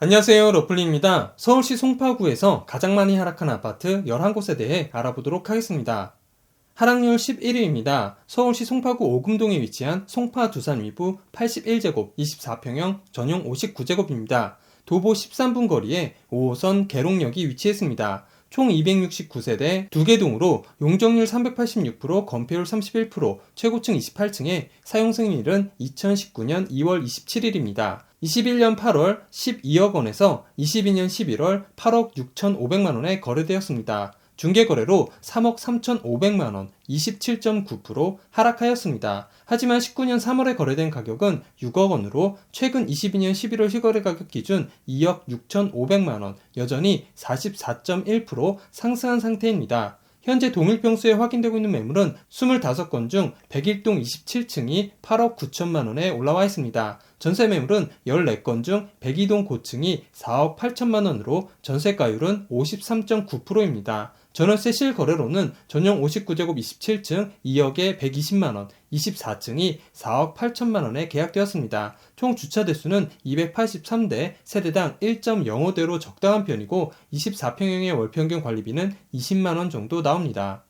안녕하세요. 러플리입니다. 서울시 송파구에서 가장 많이 하락한 아파트 11곳에 대해 알아보도록 하겠습니다. 하락률 11위입니다. 서울시 송파구 오금동에 위치한 송파 두산 위부 81제곱 24평형 전용 59제곱입니다. 도보 13분 거리에 5호선 계룡역이 위치했습니다. 총 269세대 2개 동으로 용적률 386%, 건폐율 31%, 최고층 28층에 사용 승인일은 2019년 2월 27일입니다. 21년 8월 12억 원에서 22년 11월 8억 6,500만 원에 거래되었습니다. 중개거래로 3억 3,500만 원, 27.9% 하락하였습니다. 하지만 19년 3월에 거래된 가격은 6억 원으로 최근 22년 11월 실거래 가격 기준 2억 6,500만 원, 여전히 44.1% 상승한 상태입니다. 현재 동일평수에 확인되고 있는 매물은 25건 중 101동 27층이 8억 9천만 원에 올라와 있습니다. 전세 매물은 14건 중 102동 고층이 4억 8천만 원으로 전세가율은 53.9%입니다. 전월세 실거래로는 전용 59제곱 27층 2억에 120만원, 24층이 4억 8천만 원에 계약되었습니다. 총 주차 대수는 283대, 세대당 1.05대로 적당한 편이고 24평형의 월평균 관리비는 20만 원 정도 나옵니다.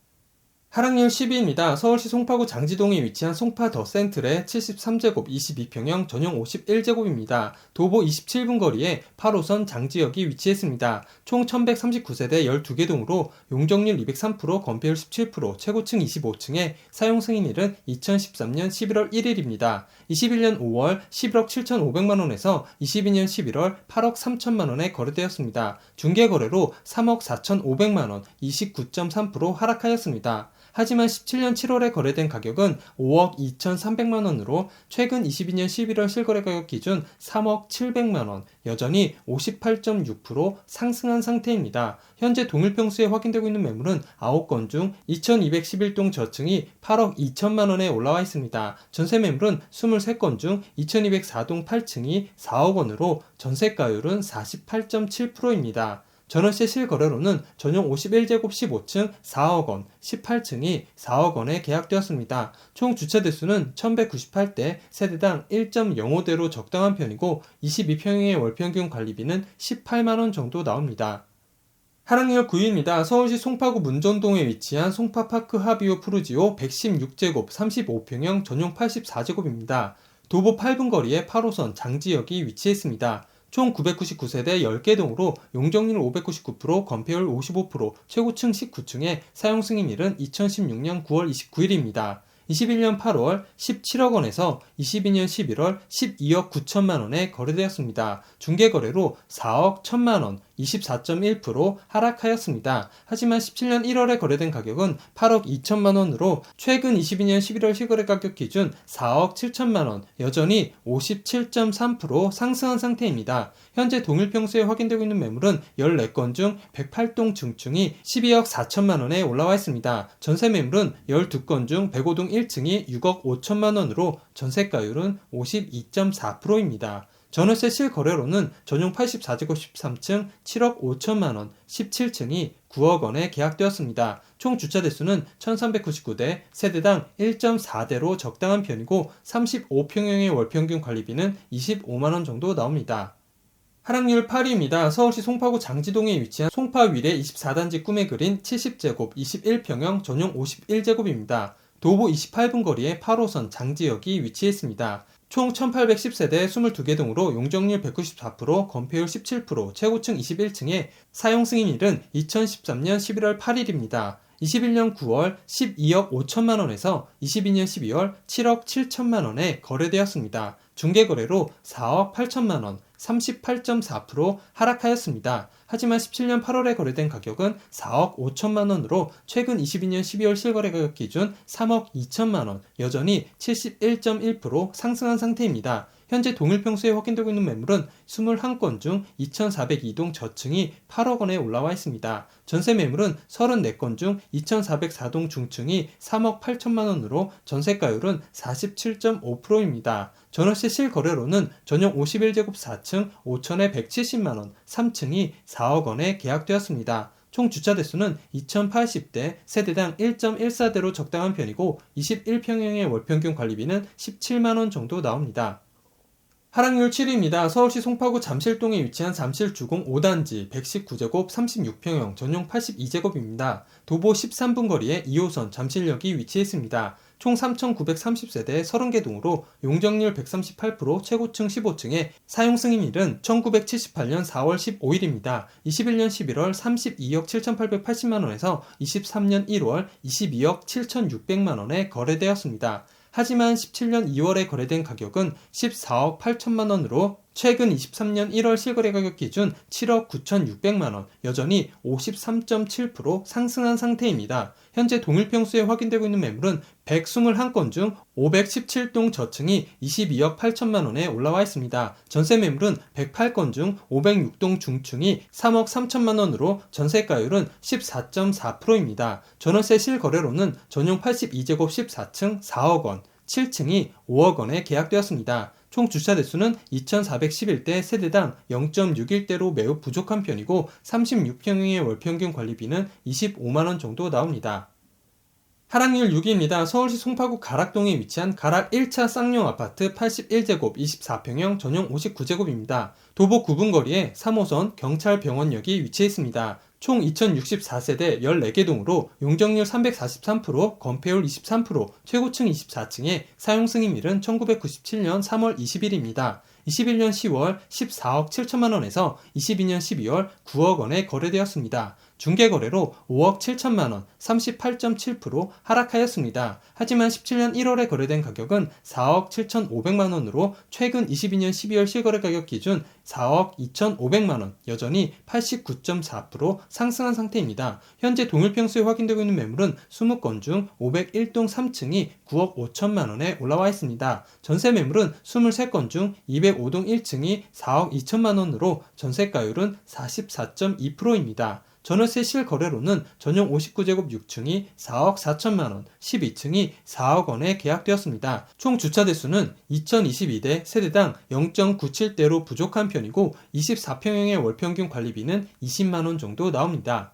하락률 10위입니다. 서울시 송파구 장지동에 위치한 송파 더 센트의 73제곱 22평형 전용 51제곱입니다. 도보 27분 거리에 8호선 장지역이 위치했습니다. 총 1139세대 12개 동으로 용적률 203%, 건폐율 17%, 최고층 25층에 사용 승인일은 2013년 11월 1일입니다. 21년 5월 11억 7,500만 원에서 22년 11월 8억 3천만 원에 거래되었습니다. 중개 거래로 3억 4,500만 원, 29.3% 하락하였습니다. 하지만 17년 7월에 거래된 가격은 5억 2,300만 원으로 최근 22년 11월 실거래 가격 기준 3억 700만 원, 여전히 58.6% 상승한 상태입니다. 현재 동일 평수에 확인되고 있는 매물은 9건 중 2,211동 저층이 8억 2천만 원에 올라와 있습니다. 전세 매물은 23건 중 2,204동 8층이 4억 원으로 전세가율은 48.7%입니다. 전월세 실거래로는 전용 51제곱 15층 4억 원, 18층이 4억 원에 계약되었습니다. 총 주차 대수는 1198대, 세대당 1.05대로 적당한 편이고 22평형의 월평균 관리비는 18만 원 정도 나옵니다. 하락률 9위입니다. 서울시 송파구 문전동에 위치한 송파파크 하비오 푸르지오 116제곱 35평형 전용 84제곱입니다. 도보 8분 거리에 8호선 장지역이 위치했습니다. 총 999세대 10개 동으로 용적률 599%, 건폐율 55%, 최고층 19층에 사용 승인일은 2016년 9월 29일입니다. 21년 8월 17억 원에서 22년 11월 12억 9천만 원에 거래되었습니다. 중개 거래로 4억 1천만 원, 24.1% 하락하였습니다. 하지만 17년 1월에 거래된 가격은 8억 2천만 원으로 최근 22년 11월 실거래 가격 기준 4억 7천만 원, 여전히 57.3% 상승한 상태입니다. 현재 동일 평수에 확인되고 있는 매물은 14건 중 108동 중층이 12억 4천만 원에 올라와 있습니다. 전세 매물은 12건 중 105동 1층이 6억 5천만 원으로 전세가율은 52.4%입니다. 전월세 실거래로는 전용 84제곱 13층 7억 5천만 원, 17층이 9억 원에 계약되었습니다. 총 주차 대수는 1399대, 세대당 1.4대로 적당한 편이고 35평형의 월평균 관리비는 25만 원 정도 나옵니다. 하락률 8위입니다. 서울시 송파구 장지동에 위치한 송파위례 24단지 꿈에 그린 70제곱 21평형 전용 51제곱입니다. 도보 28분 거리에 8호선 장지역이 위치했습니다. 총 1810세대 22개 동으로 용적률 194%, 건폐율 17%, 최고층 21층에 사용 승인일은 2013년 11월 8일입니다. 21년 9월 12억 5천만 원에서 22년 12월 7억 7천만 원에 거래되었습니다. 중개거래로 4억 8천만 원, 38.4% 하락하였습니다. 하지만 17년 8월에 거래된 가격은 4억 5천만 원으로 최근 22년 12월 실거래 가격 기준 3억 2천만 원, 여전히 71.1% 상승한 상태입니다. 현재 동일 평수에 확인되고 있는 매물은 21건 중 2,402동 저층이 8억 원에 올라와 있습니다. 전세 매물은 34건 중 2,404동 중층이 3억 8천만 원으로 전세가율은 47.5%입니다. 전월세 실거래로는 전용 51제곱 4층 5천에 170만 원, 3층이 4억 원에 계약되었습니다. 총 주차 대수는 2080대, 세대당 1.14대로 적당한 편이고 21평형의 월평균 관리비는 17만 원 정도 나옵니다. 하락률 7위입니다. 서울시 송파구 잠실동에 위치한 잠실주공 5단지 119제곱 36평형 전용 82제곱입니다. 도보 13분 거리에 2호선 잠실역이 위치해 있습니다. 총 3,930세대 30개 동으로 용적률 138% 최고층 15층에 사용 승인일은 1978년 4월 15일입니다. 21년 11월 32억 7,880만원에서 23년 1월 22억 7,600만원에 거래되었습니다. 하지만 17년 2월에 거래된 가격은 14억 8천만 원으로 최근 23년 1월 실거래 가격 기준 7억 9,600만 원, 여전히 53.7% 상승한 상태입니다. 현재 동일 평수에 확인되고 있는 매물은 121건 중 517동 저층이 22억 8천만 원에 올라와 있습니다. 전세 매물은 108건 중 506동 중층이 3억 3천만 원으로 전세가율은 14.4%입니다. 전월세 실거래로는 전용 82제곱 14층 4억 원, 7층이 5억 원에 계약되었습니다. 총 주차 대수는 2,411대 세대당 0.61대로 매우 부족한 편이고 36평형의 월평균 관리비는 25만원 정도 나옵니다. 하락률 6위입니다. 서울시 송파구 가락동에 위치한 가락 1차 쌍용 아파트 81제곱 24평형 전용 59제곱입니다. 도보 9분 거리에 3호선 경찰병원역이 위치해 있습니다. 총 2064세대 14개 동으로 용적률 343%, 건폐율 23%, 최고층 24층에 사용 승인일은 1997년 3월 20일입니다. 21년 10월 14억 7천만 원에서 22년 12월 9억 원에 거래되었습니다. 중개거래로 5억 7천만 원, 38.7% 하락하였습니다. 하지만 17년 1월에 거래된 가격은 4억 7천5백만 원으로 최근 22년 12월 실거래 가격 기준 4억 2천5백만 원, 여전히 89.4% 상승한 상태입니다. 현재 동일 평수에 확인되고 있는 매물은 20건 중 501동 3층이 9억 5천만 원에 올라와 있습니다. 전세 매물은 23건 중 205동 1층이 4억 2천만 원으로 전세가율은 44.2%입니다. 전월세 실 거래로는 전용 59제곱 6층이 4억 4천만 원, 12층이 4억 원에 계약되었습니다. 총 주차 대수는 2022대 세대당 0.97대로 부족한 편이고 24평형의 월평균 관리비는 20만 원 정도 나옵니다.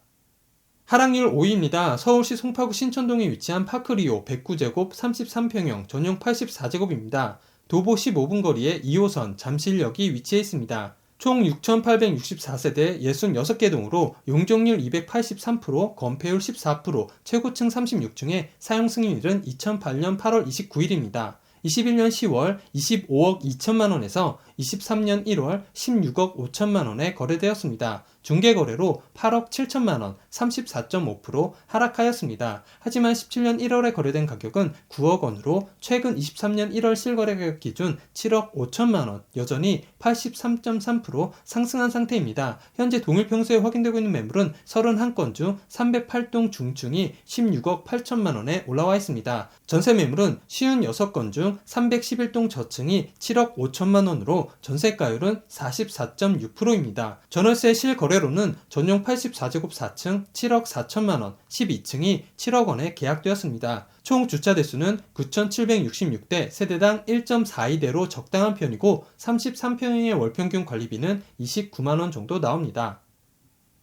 하락률 5위입니다. 서울시 송파구 신천동에 위치한 파크리오 109제곱 33평형 전용 84제곱입니다. 도보 15분 거리에 2호선 잠실역이 위치해 있습니다. 총 6,864세대 66개 동으로 용적률 283%, 건폐율 14%, 최고층 36층에 사용 승인일은 2008년 8월 29일입니다. 21년 10월 25억 2천만 원에서 23년 1월 16억 5천만 원에 거래되었습니다. 중개거래로 8억 7천만 원, 34.5% 하락하였습니다. 하지만 17년 1월에 거래된 가격은 9억 원으로 최근 23년 1월 실거래 가격 기준 7억 5천만 원, 여전히 83.3% 상승한 상태입니다. 현재 동일 평소에 확인되고 있는 매물은 31건 중 308동 중층이 16억 8천만 원에 올라와 있습니다. 전세 매물은 56건 중 311동 저층이 7억 5천만 원으로 전세가율은 44.6%입니다. 전월세 실거래 로는 전용 84제곱 4층 7억 4천만 원, 12층이 7억 원에 계약되었습니다. 총 주차 대수는 9,766대, 세대당 1.42대로 적당한 편이고 33평형의 월평균 관리비는 29만 원 정도 나옵니다.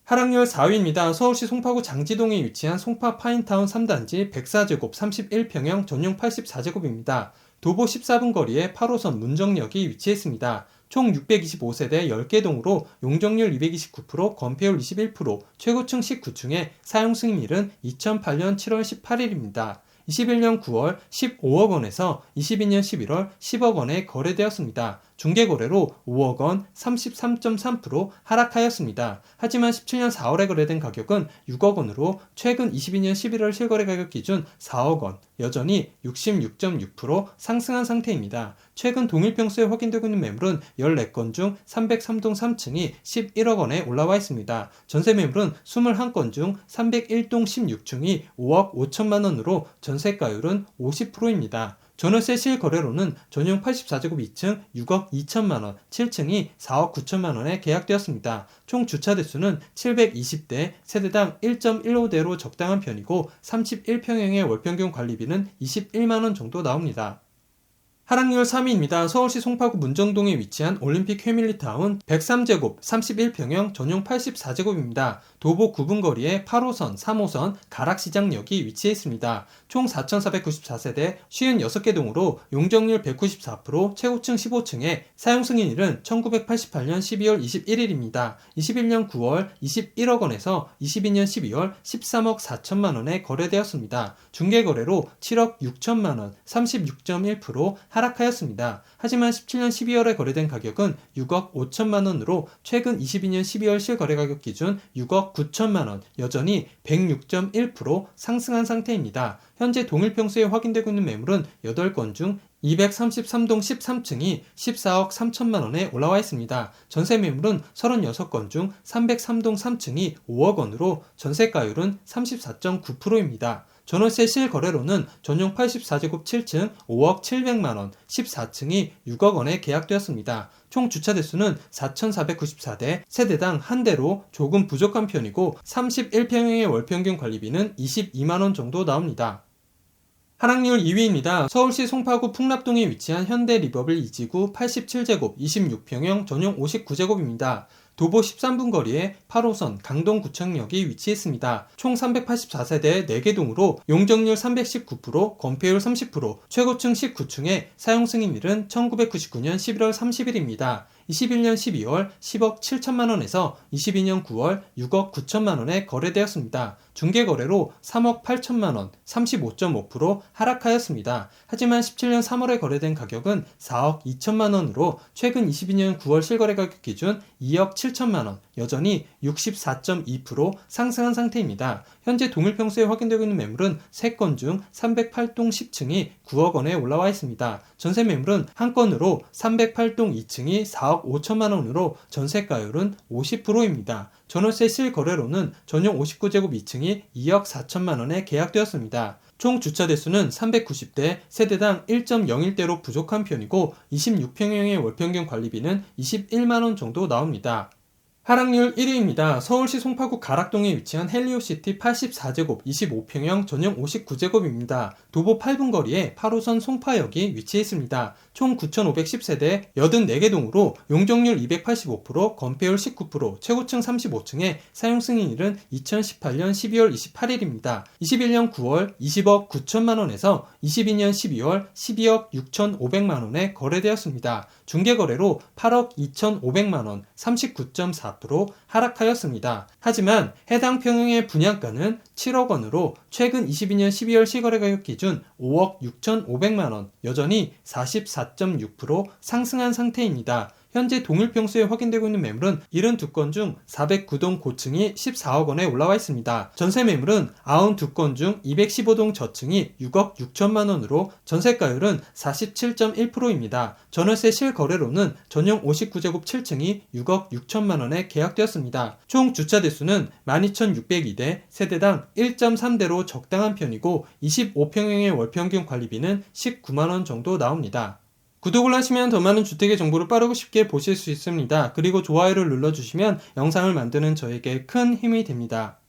하락률 4위입니다. 서울시 송파구 장지동에 위치한 송파 파인타운 3단지 104제곱 31평형 전용 84제곱입니다. 도보 14분 거리에 8호선 문정역이 위치해 있습니다. 총 625세대 10개 동으로 용적률 229%, 건폐율 21%, 최고층 19층에 사용 승인일은 2008년 7월 18일입니다. 21년 9월 15억 원에서 22년 11월 10억 원에 거래되었습니다. 중개거래로 5억 원 33.3% 하락하였습니다. 하지만 17년 4월에 거래된 가격은 6억 원으로 최근 22년 11월 실거래 가격 기준 4억 원, 여전히 66.6% 상승한 상태입니다. 최근 동일 평수에 확인되고 있는 매물은 14건 중 303동 3층이 11억 원에 올라와 있습니다. 전세 매물은 21건 중 301동 16층이 5억 5천만 원으로 전세가율은 50%입니다. 전월세 실거래로는 전용 84제곱 2층 6억 2천만 원, 7층이 4억 9천만 원에 계약되었습니다. 총 주차 대수는 720대, 세대당 1.15대로 적당한 편이고 31평형의 월평균 관리비는 21만 원 정도 나옵니다. 하락률 3위입니다. 서울시 송파구 문정동에 위치한 올림픽 패밀리타운 103제곱 31평형 전용 84제곱입니다. 도보 9분 거리에 8호선, 3호선 가락시장역이 위치해 있습니다. 총 4,494세대 56개 동으로 용적률 194%, 최고층 15층에 사용 승인일은 1988년 12월 21일입니다. 21년 9월 21억 원에서 22년 12월 13억 4천만 원에 거래되었습니다. 중개 거래로 7억 6천만 원, 36.1% 하락하였습니다. 하지만 17년 12월에 거래된 가격은 6억 5천만 원으로 최근 22년 12월 실거래 가격 기준 6억 9천만 원, 여전히 106.1% 상승한 상태입니다. 현재 동일 평수에 확인되고 있는 매물은 8건 중 233동 13층이 14억 3천만 원에 올라와 있습니다. 전세 매물은 36건 중 303동 3층이 5억 원으로 전세가율은 34.9%입니다. 전월세 실거래로는 전용 84제곱 7층 5억 700만 원, 14층이 6억 원에 계약되었습니다. 총 주차 대수는 4,494대, 세대당 한 대로 조금 부족한 편이고 31평형의 월평균 관리비는 22만 원 정도 나옵니다. 하락률 2위입니다. 서울시 송파구 풍납동에 위치한 현대 리버블 2지구 87제곱 26평형 전용 59제곱입니다. 도보 13분 거리에 8호선 강동구청역이 위치했습니다. 총 384세대 4개 동으로 용적률 319%, 건폐율 30%, 최고층 19층에 사용 승인일은 1999년 11월 30일입니다. 21년 12월 10억 7천만 원에서 22년 9월 6억 9천만 원에 거래되었습니다. 중개 거래로 3억 8천만 원, 35.5% 하락하였습니다. 하지만 17년 3월에 거래된 가격은 4억 2천만 원으로 최근 22년 9월 실거래 가격 기준 2억 7천만 원, 여전히 64.2% 상승한 상태입니다. 현재 동일 평수에 확인되고 있는 매물은 3건 중 308동 10층이 9억 원에 올라와 있습니다. 전세 매물은 한 건으로 308동 2층이 4억 5천만 원으로 전세가율은 50%입니다. 전월세 실거래로는 전용 59제곱 2층이 2억 4천만 원에 계약되었습니다. 총 주차 대수는 390대, 세대당 1.01대로 부족한 편이고 26평형의 월평균 관리비는 21만 원 정도 나옵니다. 하락률 1위입니다. 서울시 송파구 가락동에 위치한 헬리오시티 84제곱 25평형 전용 59제곱입니다. 도보 8분 거리에 8호선 송파역이 위치해 있습니다. 총 9,510세대 84개 동으로 용적률 285%, 건폐율 19%, 최고층 35층에 사용 승인일은 2018년 12월 28일입니다. 21년 9월 20억 9천만 원에서 22년 12월 12억 6,500만 원에 거래되었습니다. 중개 거래로 8억 2,500만 원, 39.4% 하락하였습니다. 하지만 해당 평형의 분양가는 7억 원으로 최근 22년 12월 시거래 가격 기준 5억 6,500만 원, 여전히 44.6% 상승한 상태입니다. 현재 동일 평수에 확인되고 있는 매물은 72건 중 409동 고층이 14억 원에 올라와 있습니다. 전세 매물은 92건 중 215동 저층이 6억 6천만 원으로 전세가율은 47.1%입니다. 전월세 실거래로는 전용 59제곱 7층이 6억 6천만 원에 계약되었습니다. 총 주차 대수는 12,602대, 세대당 1.3대로 적당한 편이고 25평형의 월평균 관리비는 19만 원 정도 나옵니다. 구독을 하시면 더 많은 주택의 정보를 빠르고 쉽게 보실 수 있습니다. 그리고 좋아요를 눌러주시면 영상을 만드는 저에게 큰 힘이 됩니다.